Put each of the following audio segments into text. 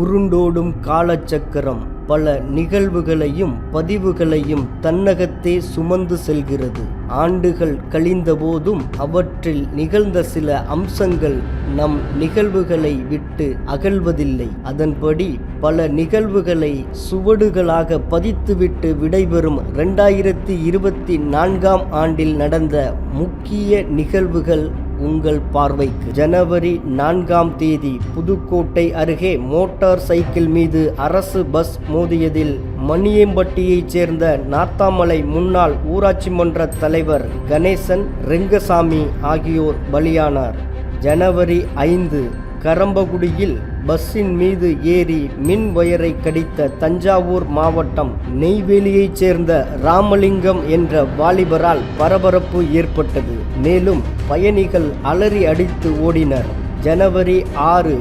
உருண்டோடும் காலச்சக்கரம் பல நிகழ்வுகளையும் பதிவுகளையும் தன்னகத்தே சுமந்து செல்கிறது. ஆண்டுகள் கழிந்தபோதும் அவற்றில் நிகழ்ந்த சில அம்சங்கள் நம் நிகழ்வுகளை விட்டு அகழ்வதில்லை அதன்படி பல நிகழ்வுகளை சுவடுகளாக பதித்துவிட்டு விடைபெறும் ரெண்டாயிரத்தி இருபத்தி நான்காம் ஆண்டில் நடந்த முக்கிய நிகழ்வுகள் உங்கள் பார்வைக்கு. ஜனவரி நான்காம் தேதி புதுக்கோட்டை அருகே மோட்டார் சைக்கிள் மீது அரசு பஸ் மோதியதில் மணியம்பட்டியைச் சேர்ந்த நாத்தாமலை முன்னாள் ஊராட்சி மன்ற தலைவர் கணேசன் ரெங்கசாமி ஆகியோர் பலியானார். ஜனவரி ஐந்து கரம்பகுடியில் பஸ்ஸின் மீது ஏறி மின் வயரை கடித்த தஞ்சாவூர் மாவட்டம் நெய்வேலியைச் சேர்ந்த ராமலிங்கம் என்ற வாலிபரால் பரபரப்பு ஏற்பட்டது. மேலும் பயணிகள் அலறி அடித்து ஓடினர். ஜனவரி ஆறு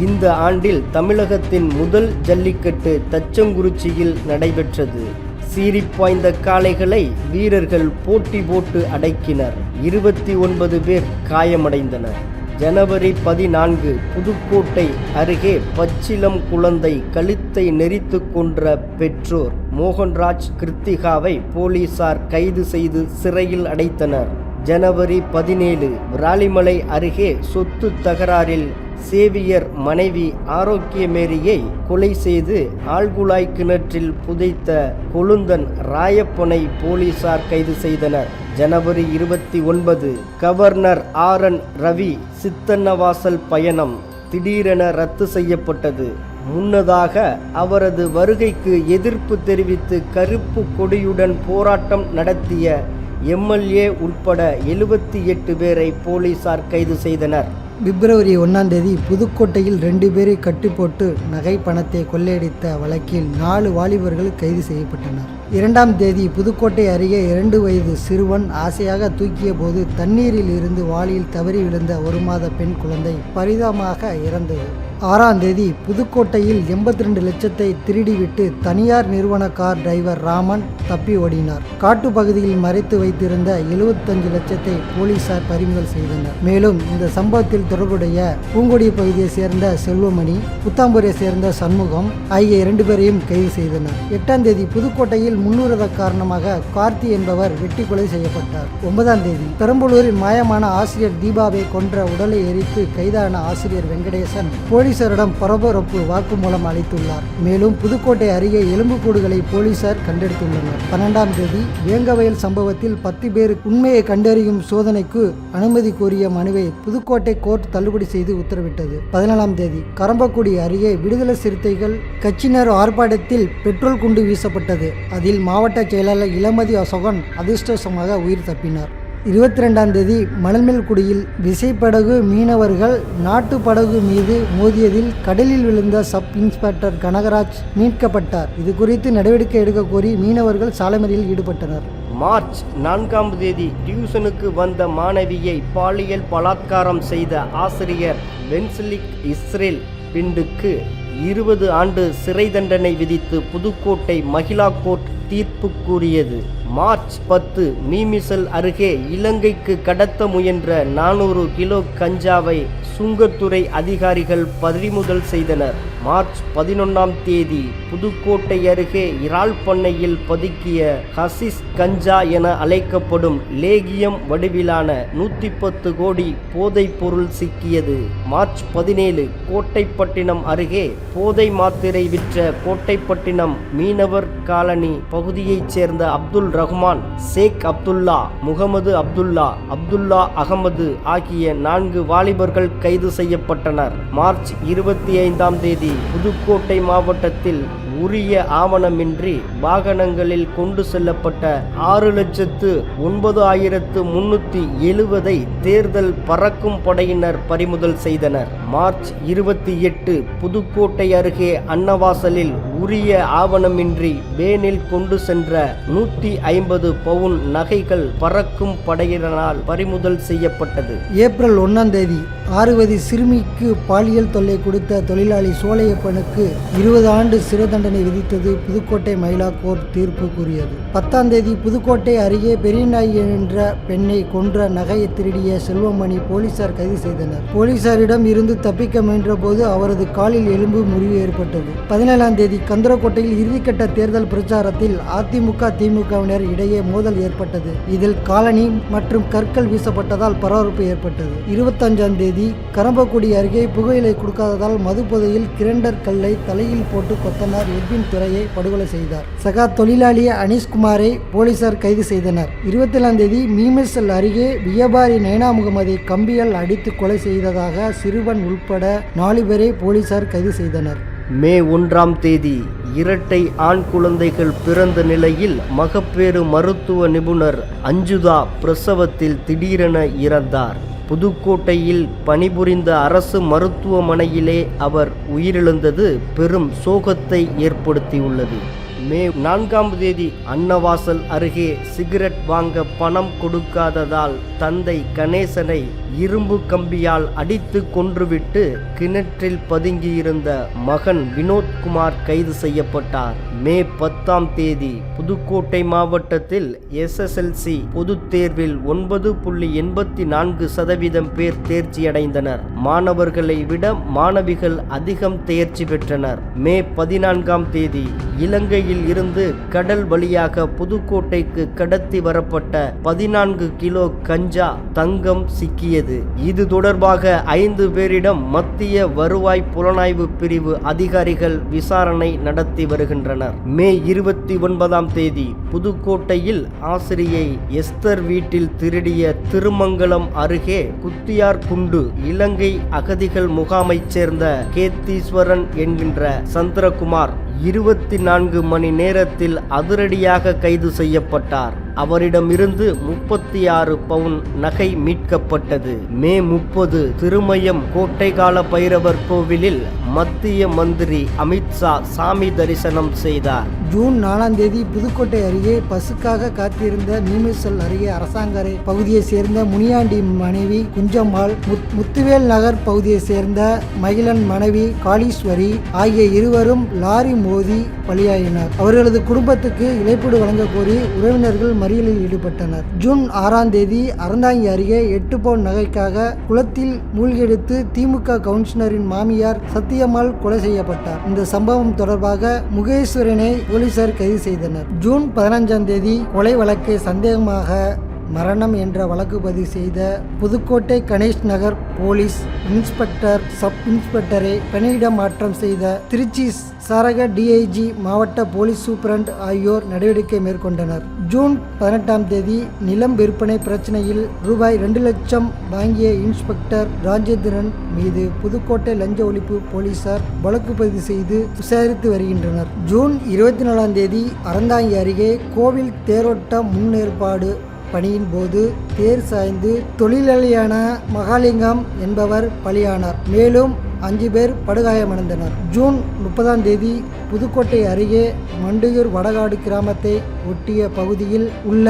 இந்த ஆண்டில் தமிழகத்தின் முதல் ஜல்லிக்கட்டு தச்சங்குறிச்சியில் நடைபெற்றது. சீறிப்பாய்ந்த காளைகளை வீரர்கள் போட்டி போட்டு அடக்கினர். இருபத்தி ஒன்பது பேர் காயமடைந்தனர். ஜனவரி பதினான்கு புதுக்கோட்டை அருகே பச்சிலம் குழந்தை கழுத்தை நெறித்து கொன்ற பெற்றோர். மோகன்ராஜ் கிருத்திகாவை போலீசார் கைது செய்து சிறையில் அடைத்தனர். ஜனவரி பதினேழு விராலிமலை அருகே சொத்து தகராறில் சேவியர் மனைவி ஆரோக்கியமேரியை கொலை செய்து ஆழ்குழாய் கிணற்றில் புதைத்த கொழுந்தன் ராயப்பனை போலீசார் கைது செய்தனர். ஜனவரி இருபத்தி ஒன்பது governor R. N. Ravi Sittannavasal பயணம் திடீரென ரத்து செய்யப்பட்டது. முன்னதாக அவரது வருகைக்கு எதிர்ப்பு தெரிவித்து கருப்பு கொடியுடன் போராட்டம் நடத்திய எம்எல்ஏ உட்பட எழுபத்தி எட்டு பேரை போலீசார் கைது செய்தனர். பிப்ரவரி ஒன்றாம் தேதி புதுக்கோட்டையில் ரெண்டு பேரை கட்டுப்போட்டு நகை பணத்தை கொள்ளையடித்த வழக்கில் நாலு வாலிபர்கள் கைது செய்யப்பட்டனர். இரண்டாம் தேதி புதுக்கோட்டை அருகே இரண்டு வயது சிறுவன் ஆசையாக தூக்கிய போது தண்ணீரில் இருந்து வாளியில் தவறி விழுந்த ஒரு மாத பெண் குழந்தை பரிதாபமாக இறந்தது. ஆறாம் தேதி புதுக்கோட்டையில் எண்பத்தி ரெண்டு லட்சத்தை திருடிவிட்டு தனியார் நிறுவன கார் டிரைவர் ராமன் தப்பி ஓடினார். காட்டு பகுதியில் மறைத்து வைத்திருந்த எழுபத்தஞ்சு லட்சத்தை போலீசார் பறிமுதல் செய்தனர். மேலும் இந்த சம்பவத்தில் தொடர்புடைய பூங்கொடி பகுதியை சேர்ந்த செல்வமணி புத்தாம்பூரை சேர்ந்த சண்முகம் ஆகிய இரண்டு பேரையும் கைது செய்தனர். எட்டாம் தேதி புதுக்கோட்டையில் முன்னுரத காரணமாக கார்த்தி என்பவர் வெட்டி கொலை செய்யப்பட்டார். ஒன்பதாம் தேதி பெரம்பலூரில் மாயமான ஆசிரியர் தீபாவை கொன்ற உடலை எரித்து கைதான ஆசிரியர் வெங்கடேசன் போலீஸ் போலீசாரிடம் பரபரப்பு வாக்குமூலம் அளித்துள்ளார். மேலும் புதுக்கோட்டை அருகே எலும்புக்கூடுகளை போலீசார் கண்டெடுத்துள்ளனர். பன்னெண்டாம் தேதி வேங்கவயல் சம்பவத்தில் பத்து பேர் உண்மையை கண்டறியும் சோதனைக்கு அனுமதி கோரிய மனுவை புதுக்கோட்டை கோர்ட் தள்ளுபடி செய்து உத்தரவிட்டது. பதினேழாம் தேதி கரம்பக்குடி அருகே விடுதலை சிறுத்தைகள் கட்சியினர் ஆர்ப்பாட்டத்தில் பெட்ரோல் குண்டு வீசப்பட்டது. அதில் மாவட்ட செயலாளர் இளமதி அசோகன் அதிர்ஷ்டவசமாக உயிர் தப்பினார். இருபத்தி ரெண்டாம் தேதி மணல்மேல்குடியில் விசைப்படகு மீனவர்கள் நாட்டு படகு மீது மோதியதில் கடலில் விழுந்த சப் இன்ஸ்பெக்டர் கனகராஜ் மீட்கப்பட்டார். இது குறித்து நடவடிக்கை எடுக்க கோரி மீனவர்கள் சாலைமறியில் ஈடுபட்டனர். மார்ச் நான்காம் தேதி டியூஷனுக்கு வந்த மாணவியை பாலியல் பலாத்காரம் செய்த ஆசிரியர் வென்சிலிக் இஸ்ரேல் பிண்டுக்கு இருபது ஆண்டு சிறை தண்டனை விதித்து புதுக்கோட்டை மகிழா கோர்ட் தீர்ப்பு கூறியது. மார்ச் பத்து மீமிசல் அருகே இலங்கைக்கு கடத்த முயன்ற நானூறு கிலோ கஞ்சாவை சுங்கத்துறை அதிகாரிகள் பறிமுதல் செய்தனர். மார்ச் பதினொன்றாம் தேதி புதுக்கோட்டை அருகே இறால் பண்ணையில் பதுக்கிய ஹசிஸ் கஞ்சா என அழைக்கப்படும் லேகியம் வடிவிலான நூற்றி பத்து கோடி போதைப் பொருள் சிக்கியது. மார்ச் பதினேழு கோட்டைப்பட்டினம் அருகே போதை மாத்திரை விற்ற கோட்டைப்பட்டினம் மீனவர் காலனி பகுதியைச் சேர்ந்த அப்துல் ரஹ்மான் ஷேக் அப்துல்லா முகமது அப்துல்லா அப்துல்லா அகமது ஆகிய நான்கு வாலிபர்கள் கைது செய்யப்பட்டனர். மார்ச் இருபத்தி ஐந்தாம் தேதி புதுக்கோட்டை மாவட்டத்தில் உரிய ஆவணமின்றி வாகனங்களில் கொண்டு செல்லப்பட்ட ஆறு லட்சத்து ஒன்பது ஆயிரத்து முன்னூத்தி எழுபதை தேர்தல் பறக்கும் படையினர் பறிமுதல் செய்தனர். மார்ச் இருபத்தி எட்டு புதுக்கோட்டை அருகே அன்னவாசலில் உரிய ஆவணமின்றி வேனில் கொண்டு சென்ற நூற்றி ஐம்பது பவுன் நகைகள் பறக்கும் படையினரால் பறிமுதல் செய்யப்பட்டது. ஏப்ரல் ஒன்றாம் தேதி ஆறு வயது சிறுமிக்கு பாலியல் தொல்லை கொடுத்த தொழிலாளி சோலையப்பனுக்கு இருபது ஆண்டு சிறை தண்டனை விதித்தது புதுக்கோட்டை மயிலா கோர்ட் தீர்ப்பு கூறியது. பத்தாம் தேதி புதுக்கோட்டை அருகே பெரியநாய் என்ற பெண்ணை கொன்ற நகையை திருடிய செல்வமணி போலீசார் கைது செய்தனர். போலீசாரிடம் இருந்து தப்பிக்க முயன்ற போது அவரது காலில் எலும்பு முறிவு ஏற்பட்டது. பதினேழாம் தேதி சந்திரக்கோட்டையில் இறுதிக்கட்ட தேர்தல் பிரச்சாரத்தில் அதிமுக திமுகவினர் இடையே மோதல் ஏற்பட்டது. இதில் காலனி மற்றும் கற்கள் வீசப்பட்டதால் பரபரப்பு ஏற்பட்டது. இருபத்தஞ்சாம் தேதி கரம்பக்குடி அருகே புகையிலை கொடுக்காததால் மதுபோதையில் கிரண்டர் கல்லை தலையில் போட்டு கொத்தனார் எட்வின் துறையை படுகொலை செய்தார். சகா தொழிலாளி அனீஷ்குமாரை போலீசார் கைது செய்தனர். இருபத்தேழாம் தேதி மீமிசல் அருகே வியாபாரி நைனா முகமதை கம்பியால் அடித்து கொலை செய்ததாக சிறுவன் உள்பட நாலு பேரை போலீசார் கைது செய்தனர். மே ஒன்றாம் தேதி இரட்டை ஆண் குழந்தைகள் பிறந்த நிலையில் மகப்பேறு மருத்துவ நிபுணர் அஞ்சுதா பிரசவத்தில் திடீரென இறந்தார். புதுக்கோட்டையில் பணிபுரிந்த அரசு மருத்துவமனையிலே அவர் உயிரிழந்தது பெரும் சோகத்தை ஏற்படுத்தியுள்ளது. மே நான்காம் தேதி அன்னவாசல் அருகே சிகரெட் வாங்க பணம் கொடுக்காததால் தந்தை கணேசனை இரும்பு கம்பியால் அடித்து கொன்றுவிட்டு கிணற்றில் பதுங்கியிருந்த மகன் வினோத்குமார் கைது செய்யப்பட்டார். மே பத்தாம் தேதி புதுக்கோட்டை மாவட்டத்தில் எஸ்எஸ்எல்சி பொதுத் தேர்வில் ஒன்பது புள்ளி எண்பத்தி நான்கு சதவீதம் பேர் தேர்ச்சியடைந்தனர். மாணவர்களை விட மாணவிகள் அதிகம் தேர்ச்சி பெற்றனர். மே பதினான்காம் தேதி இலங்கையில் இருந்து கடல் வழியாக புதுக்கோட்டைக்கு கடத்தி வரப்பட்ட பதினான்கு கிலோ கஞ்சா தங்கம் சிக்கியது. இது தொடர்பாக ஐந்து பேரிடம் மத்திய வருவாய் புலனாய்வு பிரிவு அதிகாரிகள் விசாரணை நடத்தி வருகின்றனர். மே இருபத்தி ஒன்பதாம் தேதி புதுக்கோட்டையில் ஆசிரியை எஸ்தர் வீட்டில் திருடிய திருமங்கலம் அருகே குத்தியார் குண்டு இலங்கை அகதிகள் முகாமைச் சேர்ந்த கேத்தீஸ்வரன் என்கின்ற சந்திரகுமார் இருபத்தி நான்கு மணி நேரத்தில் அதிரடியாக கைது செய்யப்பட்டார். அவரிடமிருந்து முப்பத்தி ஆறு பவுன் நகை மீட்கப்பட்டது. மே முப்பது திருமயம் கோட்டைகால பைரவர் கோவிலில் மத்திய மந்திரி அமித்ஷா சாமி தரிசனம் செய்தார். ஜூன் நாலாம் தேதி புதுக்கோட்டை அருகே பசுக்காக காத்திருந்த நீமிசல் அருகே அரசாங்கரை பகுதியைச் சேர்ந்த முனியாண்டி மனைவி குஞ்சம்மாள் முத்துவேல் நகர் பகுதியைச் சேர்ந்த மகிழன் மனைவி காளீஸ்வரி ஆகிய இருவரும் லாரி மோதி பலியாயினர். அவர்களது குடும்பத்துக்கு இழப்பீடு வழங்க கோரி உறவினர்கள் மறியலில் ஈடுபட்டனர். ஜூன் ஆறாம் தேதி அறந்தாங்கி அருகே எட்டு பவுன் நகைக்காக குளத்தில் மூழ்கெடுத்து திமுக கவுன்சிலரின் மாமியார் சத்தியம்மாள் கொலை செய்யப்பட்டார். இந்த சம்பவம் தொடர்பாக முகேஸ்வரனை போலீசார் கைது செய்தனர். ஜூன் பதினஞ்சாம் தேதி கொலை வழக்கை சந்தேகமாக மரணம் என்ற வழக்கு பதிவு செய்த Pudukkottai Ganesh Nagar police inspector sub இன்ஸ்பெக்டரை பணியிட மாற்றம் செய்த திருச்சி சரக டிஐஜி மாவட்ட போலீஸ் சூப்பரண்ட் ஆகியோர் நடவடிக்கை மேற்கொண்டனர். ஜூன் பதினெட்டாம் தேதி நிலம் விற்பனை பிரச்சனையில் ரூபாய் ரெண்டு லட்சம் வாங்கிய இன்ஸ்பெக்டர் ராஜேந்திரன் மீது புதுக்கோட்டை லஞ்ச ஒழிப்பு போலீசார் வழக்கு பதிவு செய்து விசாரித்து வருகின்றனர். ஜூன் இருபத்தி நாலாம் தேதி அறந்தாங்கி அருகே கோவில் தேரோட்ட முன்னேற்பாடு பணியின் போது தேர் சாய்ந்து தொழிலாளியான மகாலிங்கம் என்பவர் பலியானார். மேலும் அஞ்சு பேர் படுகாயமடைந்தனர். ஜூன் முப்பதாம் தேதி புதுக்கோட்டை அருகே மண்டையூர் வடகாடு கிராமத்தை ஒட்டிய பகுதியில் உள்ள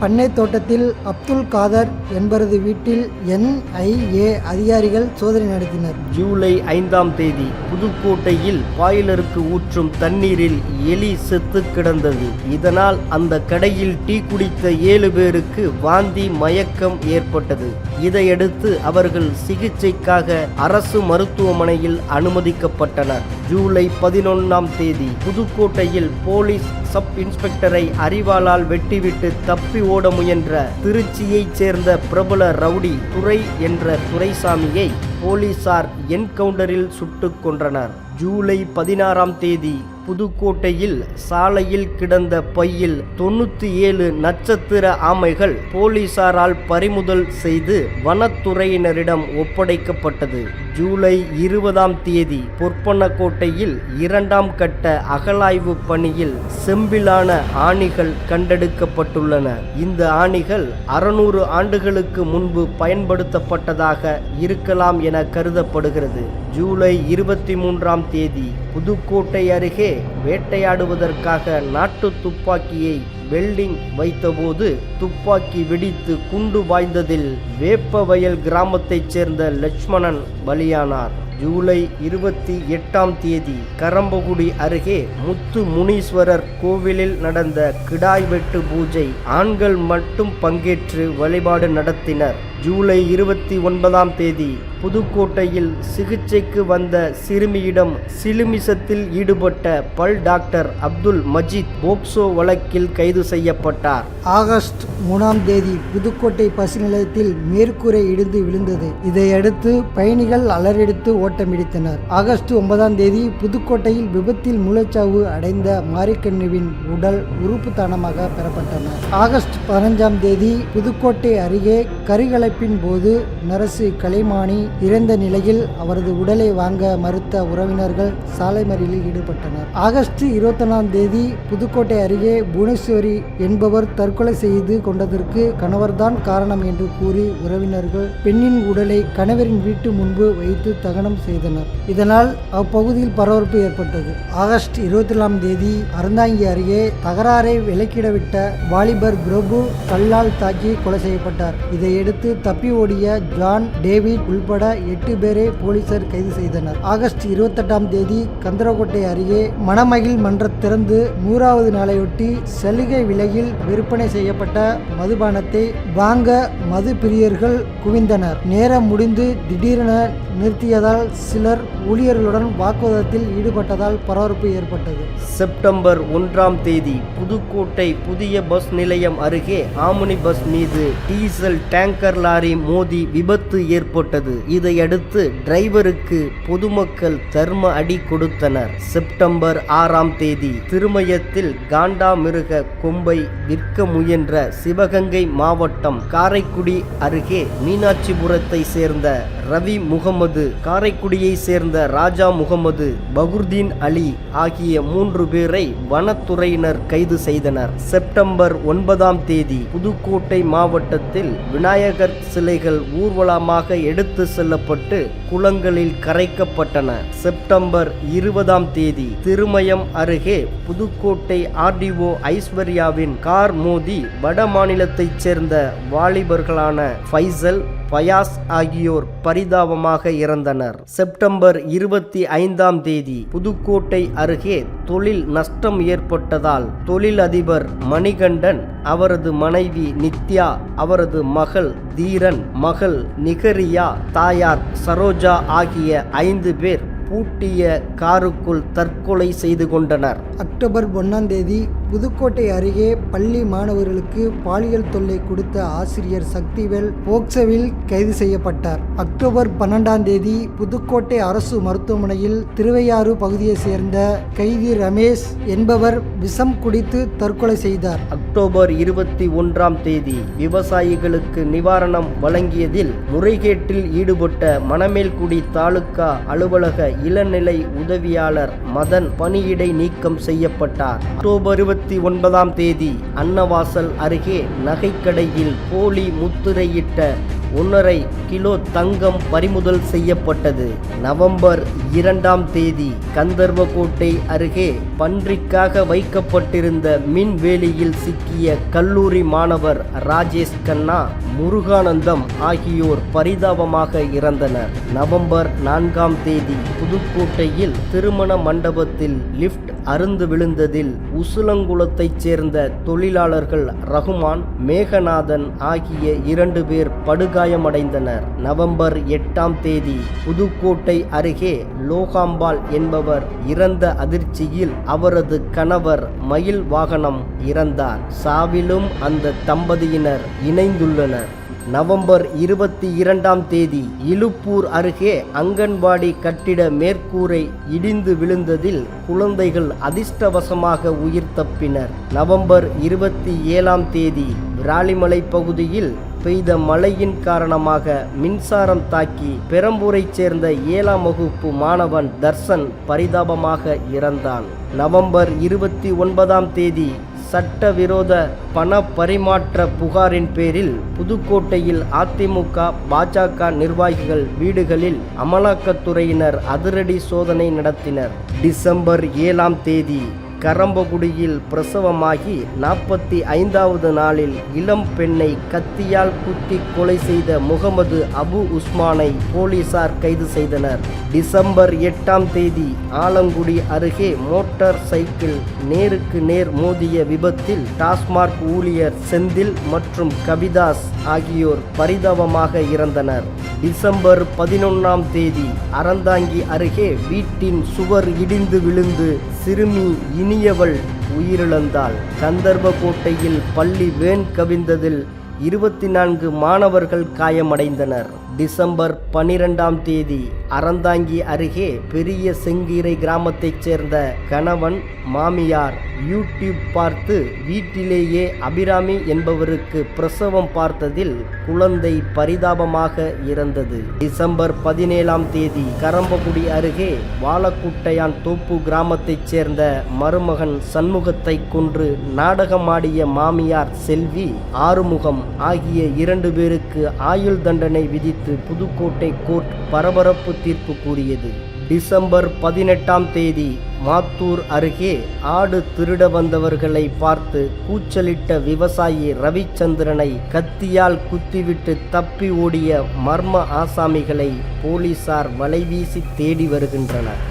பண்ணை தோட்டத்தில் அப்துல் காதர் என்பவரது வீட்டில் என்ஐஏ அதிகாரிகள் சோதனை நடத்தினர். ஜூலை ஐந்தாம் தேதி புதுக்கோட்டையில் பாய்லருக்கு ஊற்றும் தண்ணீரில் எலி செத்து கிடந்தது. இதனால் அந்த கடையில் டீ குடித்த ஏழு பேருக்கு வாந்தி மயக்கம் ஏற்பட்டது. இதையடுத்து அவர்கள் சிகிச்சைக்காக அரசு மருத்துவமனையில் அனுமதிக்கப்பட்டனர். ஜூலை பதினொன்றாம் தேதி புதுக்கோட்டையில் போலீஸ் சப் இன்ஸ்பெக்டரை அறிவாளால் வெட்டிவிட்டு தப்பி ஓட முயன்ற திருச்சியைச் சேர்ந்த பிரபல ரவுடி துரை என்ற துரைசாமியை போலீசார் என்கவுண்டரில் சுட்டுக் கொன்றனர். ஜூலை பதினாறாம் தேதி புதுக்கோட்டையில் சாலையில் கிடந்த பையில் தொண்ணூத்தி ஏழு நட்சத்திர ஆமைகள் போலீசாரால் பறிமுதல் செய்து வனத்துறையினரிடம் ஒப்படைக்கப்பட்டது. ஜூலை இருபதாம் தேதி பொற்பனக்கோட்டையில் இரண்டாம் கட்ட அகலாய்வு பணியில் செம்பிலான ஆணிகள் கண்டெடுக்கப்பட்டுள்ளன. இந்த ஆணிகள் அறுநூறு ஆண்டுகளுக்கு முன்பு பயன்படுத்தப்பட்டதாக இருக்கலாம் என கருதப்படுகிறது. ஜூலை இருபத்தி மூன்றாம் தேதி புதுக்கோட்டை அருகே வேட்டையாடுவதற்காக நாட்டு துப்பாக்கியை வெல்டிங் வைத்தபோது துப்பாக்கி வெடித்து குண்டு வாய்ந்ததில் வேப்பவயல் கிராமத்தைச் சேர்ந்த லட்சுமணன் பலியானார். ஜூலை இருபத்தி எட்டாம் தேதி கரம்பகுடி அருகே முத்து முனீஸ்வரர் கோவிலில் நடந்த கிடாய் வெட்டு பூஜை ஆண்கள் மட்டும் பங்கேற்று வழிபாடு நடத்தினர். ஜூலை இருபத்தி ஒன்பதாம் தேதி புதுக்கோட்டையில் சிகிச்சைக்கு வந்த சிறுமியிடம் சிலுமிசத்தில் ஈடுபட்ட பல் டாக்டர் அப்துல் மஜீத் போக்சோ வழக்கில் கைது செய்யப்பட்டார். ஆகஸ்ட் மூணாம் தேதி புதுக்கோட்டை பஸ் நிலையத்தில் மேற்கூரை இடிந்து விழுந்தது. இதையடுத்து பயணிகள் அலறெடுத்து ஓட்டமிடித்தனர். ஆகஸ்ட் ஒன்பதாம் தேதி புதுக்கோட்டையில் விபத்தில் மூளைச்சாவு அடைந்த மாரிக்கண்ணுவின் உடல் உறுப்பு தானமாக பெறப்பட்டன. ஆகஸ்ட் பதினஞ்சாம் தேதி புதுக்கோட்டை அருகே கரிகலைப்பின் போது நரசு கலைமானி இறந்த நிலையில் அவரது உடலை வாங்க மறுத்த உறவினர்கள் சாலை மறியலில் ஈடுபட்டனர். ஆகஸ்ட் இருபத்தொன்னாம் தேதி புதுக்கோட்டை அருகே புவனேஸ்வரி என்பவர் தற்கொலை செய்து கொண்டதற்கு கணவர்தான் காரணம் என்று கூறி உறவினர்கள் பெண்ணின் உடலை கணவரின் வீட்டு முன்பு வைத்து தகனம் செய்தனர். இதனால் அப்பகுதியில் பரபரப்பு ஏற்பட்டது. ஆகஸ்ட் இருபத்தி ஏழாம் தேதி அறந்தாங்கி அருகே தகராறை விலக்கிடவிட்ட வாலிபர் பிரபு கல்லால் தாக்கி கொலை செய்யப்பட்டார். இதையடுத்து தப்பி ஓடிய ஜான் டேவிட் உள்பட எட்டு பேரை போலீசார் கைது செய்தனர். ஆகஸ்ட் இருபத்தெட்டாம் தேதி கந்தரக்கோட்டை அருகே மணமகிழ் மன்ற திறந்து நூறாவது நாளையொட்டி சலுகை விலையில் விற்பனை செய்யப்பட்ட மதுபானத்தை வாங்க மது பிரியர்கள் குவிந்தனர். நேரம் முடிந்து திடீரென நிறுத்தியதால் சிலர் ஊழியர்களுடன் வாக்குவாதத்தில் ஈடுபட்டதால் பரபரப்பு ஏற்பட்டது. செப்டம்பர் ஒன்றாம் தேதி புதுக்கோட்டை புதிய பஸ் நிலையம் அருகே ஆமுனி பஸ் மீது டீசல் டேங்கர் லாரி மோதி விபத்து ஏற்பட்டது. இதையடுத்து டிரைவருக்கு பொதுமக்கள் தர்ம அடி கொடுத்தனர். செப்டம்பர் ஆறாம் தேதி திருமயத்தில் காண்டாமிருக கொம்பை விற்க முயன்ற சிவகங்கை மாவட்டம் காரைக்குடி அருகே மீனாட்சிபுரத்தை சேர்ந்த ரவி முகமது காரைக்குடியை சேர்ந்த ராஜா முகமது பகுர்தீன் அலி ஆகிய மூன்று பேரை வனத்துறையினர் கைது செய்தனர். செப்டம்பர் ஒன்பதாம் தேதி புதுக்கோட்டை மாவட்டத்தில் விநாயகர் சிலைகள் ஊர்வலமாக எடுத்து செல்லப்பட்டு குளங்களில் கரைக்கப்பட்டன. செப்டம்பர் இருபதாம் தேதி திருமயம் அருகே புதுக்கோட்டை ஆர்டிஓ ஐஸ்வர்யாவின் கார் மோதி வட மாநிலத்தைச் சேர்ந்த வாலிபர்களான ஃபைசல் பயாஸ் ஆகியோர் பரிதாபமாக இறந்தனர். செப்டம்பர் இருபத்தி ஐந்தாம் தேதி புதுக்கோட்டை அருகே தொழில் நஷ்டம் ஏற்பட்டதால் தொழிலதிபர் மணிகண்டன் அவரது மனைவி நித்யா அவரது மகள் தீரன் மகள் நிகரியா தாயார் சரோஜா ஆகிய ஐந்து பேர் பூட்டிய காருக்குள் தற்கொலை செய்து கொண்டனர். அக்டோபர் ஒன்றாம் தேதி புதுக்கோட்டை அருகே பள்ளி மாணவர்களுக்கு பாலியல் தொல்லை கொடுத்த ஆசிரியர் சக்திவேல் போக்சவில் கைது செய்யப்பட்டார். அக்டோபர் பன்னெண்டாம் தேதி புதுக்கோட்டை அரசு மருத்துவமனையில் திருவையாறு பகுதியை சேர்ந்த கைதி ரமேஷ் என்பவர் விஷம் குடித்து தற்கொலை செய்தார். அக்டோபர் இருபத்தி ஒன்றாம் தேதி விவசாயிகளுக்கு நிவாரணம் வழங்கியதில் முறைகேட்டில் ஈடுபட்ட மணமேல்குடி தாலுகா அலுவலக இளநிலை உதவியாளர் மதன் பணியிடை நீக்கம் செய்யப்பட்டார். அக்டோபர் இருபத்தி ஒன்பதாம் தேதி அன்னவாசல் அருகே நகைக்கடையில் போலி முத்திரையிட்ட ஒன்றரை கிலோ தங்கம் பறிமுதல் செய்யப்பட்டது. நவம்பர் இரண்டாம் தேதி கந்தர்வக்கோட்டை அருகே பன்றிக்காக வைக்கப்பட்டிருந்த மின்வேலியில் சிக்கிய கல்லூரி மாணவர் ராஜேஷ் கண்ணா முருகானந்தம் ஆகியோர் பரிதாபமாக இறந்தனர். நவம்பர் நான்காம் தேதி புதுக்கோட்டையில் திருமண மண்டபத்தில் லிஃப்ட் அருந்து விழுந்ததில் உசுலங்குளத்தைச் சேர்ந்த தொழிலாளர்கள் ரகுமான் மேகநாதன் ஆகிய இரண்டு பேர் படுகா படுகாயமடைந்தனர் நவம்பர் எட்டாம் தேதி புதுக்கோட்டை அருகே லோகாம்பாள் என்பவர் இறந்த அதிர்ச்சியில் அவரது கணவர் மயில் வாகனம் இறந்தார். சாவிலும் அந்த தம்பதியினர் இணைந்துள்ளனர். நவம்பர் இருபத்தி இரண்டாம் தேதி இலுப்பூர் அருகே அங்கன்வாடி கட்டிட மேற்கூரை இடிந்து விழுந்ததில் குழந்தைகள் அதிர்ஷ்டவசமாக உயிர் தப்பினர். நவம்பர் இருபத்தி ஏழாம் தேதி விராலிமலை பகுதியில் பெய்த மழையின் காரணமாக மின்சாரம் தாக்கி பெரம்பூரைச் சேர்ந்த ஏழாம் வகுப்பு மாணவன் தர்சன் பரிதாபமாக இறந்தான். நவம்பர் இருபத்தி ஒன்பதாம் தேதி சட்டவிரோத பண பரிமாற்ற புகாரின் பேரில் புதுக்கோட்டையில் அதிமுக பாஜக நிர்வாகிகள் வீடுகளில் அமலாக்கத்துறையினர் அதிரடி சோதனை நடத்தினர். டிசம்பர் ஏழாம் தேதி கரம்பகுடியில் பிரசவமாகி நாற்பத்தி ஐந்தாவது நாளில் இளம் பெண்ணை கத்தியால் குத்தி கொலை செய்த முகமது அபு உஸ்மானை போலீசார் கைது செய்தனர். டிசம்பர் எட்டாம் தேதி ஆலங்குடி அருகே மோட்டார் சைக்கிள் நேருக்கு நேர் மோதிய விபத்தில் டாஸ்மாக் ஊழியர் செந்தில் மற்றும் கவிதாஸ் ஆகியோர் பரிதாபமாக இறந்தனர். டிசம்பர் பதினொன்றாம் தேதி அறந்தாங்கி அருகே வீட்டின் சுவர் இடிந்து விழுந்து சிறுமி இனியவள் உயிரிழந்தாள். கந்தர்வகோட்டையில் பள்ளி வேன் கவிழ்ந்ததில் இருபத்தி நான்கு மாணவர்கள் காயமடைந்தனர். டிசம்பர் பனிரெண்டாம் தேதி அறந்தாங்கி அருகே பெரிய செங்கீரை கிராமத்தைச் சேர்ந்த கணவன் மாமியார் யூடியூப் பார்த்து வீட்டிலேயே அபிராமி என்பவருக்கு பிரசவம் பார்த்ததில் குழந்தை பரிதாபமாக இறந்தது. டிசம்பர் பதினேழாம் தேதி கரம்பகுடி அருகே வாழக்குட்டையான் தோப்பு கிராமத்தைச் சேர்ந்த மருமகன் சண்முகத்தை கொன்று நாடகமாடிய மாமியார் செல்வி ஆறுமுகம் ஆகிய இரண்டு பேருக்கு ஆயுள் தண்டனை விதித்து புதுக்கோட்டை கோர்ட் பரபரப்பு தீர்ப்பு கூறியது. டிசம்பர் பதினெட்டாம் தேதி மாத்தூர் அருகே ஆடு திருட வந்தவர்களை பார்த்து கூச்சலிட்ட விவசாயி ரவிச்சந்திரனை கத்தியால் குத்திவிட்டு தப்பி ஓடிய மர்ம ஆசாமிகளை போலீசார் வலைவீசி தேடி வருகின்றனர்.